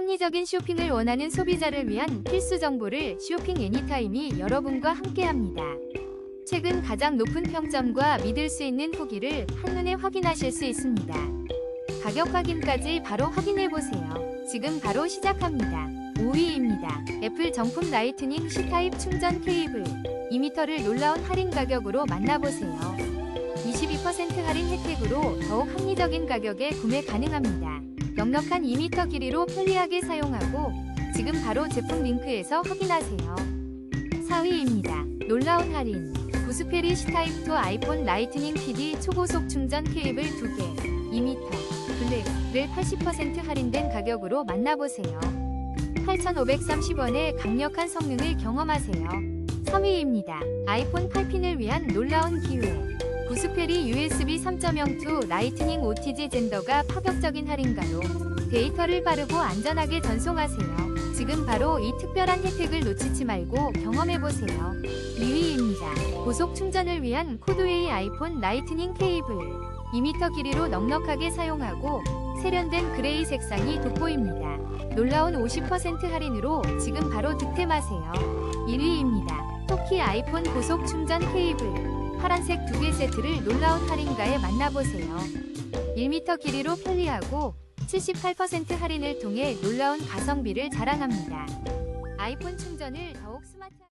합리적인 쇼핑을 원하는 소비자를 위한 필수 정보를 쇼핑 애니타임이 여러분과 함께합니다. 최근 가장 높은 평점과 믿을 수 있는 후기를 한눈에 확인하실 수 있습니다. 가격 확인까지 바로 확인해 보세요. 지금 바로 시작합니다. 5위입니다. 애플 정품 라이트닝 C타입 충전 케이블 2m를 놀라운 할인 가격으로 만나보세요. 22% 할인 혜택으로 더욱 합리적인 가격에 구매 가능합니다. 넉넉한 2m 길이로 편리하게 사용하고 지금 바로 제품 링크에서 확인하세요. 4위입니다. 놀라운 할인 구스페리 C타입2 아이폰 라이트닝 PD 초고속 충전 케이블 2개 2m 블랙을 80% 할인된 가격으로 만나보세요. 8,530원의 강력한 성능을 경험하세요. 3위입니다. 아이폰 8핀을 위한 놀라운 기회. 구스페리 USB 3.0 2 라이트닝 OTG 젠더가 파격적인 할인가로 데이터를 빠르고 안전하게 전송하세요. 지금 바로 이 특별한 혜택을 놓치지 말고 경험해보세요. 2위입니다. 고속 충전을 위한 코드웨이 아이폰 라이트닝 케이블. 2m 길이로 넉넉하게 사용하고 세련된 그레이 색상이 돋보입니다. 놀라운 50% 할인으로 지금 바로 득템하세요. 1위입니다. 토키 아이폰 고속 충전 케이블. 파란색 두 개 세트를 놀라운 할인가에 만나보세요. 1m 길이로 편리하고 78% 할인을 통해 놀라운 가성비를 자랑합니다. 아이폰 충전을 더욱 스마트하게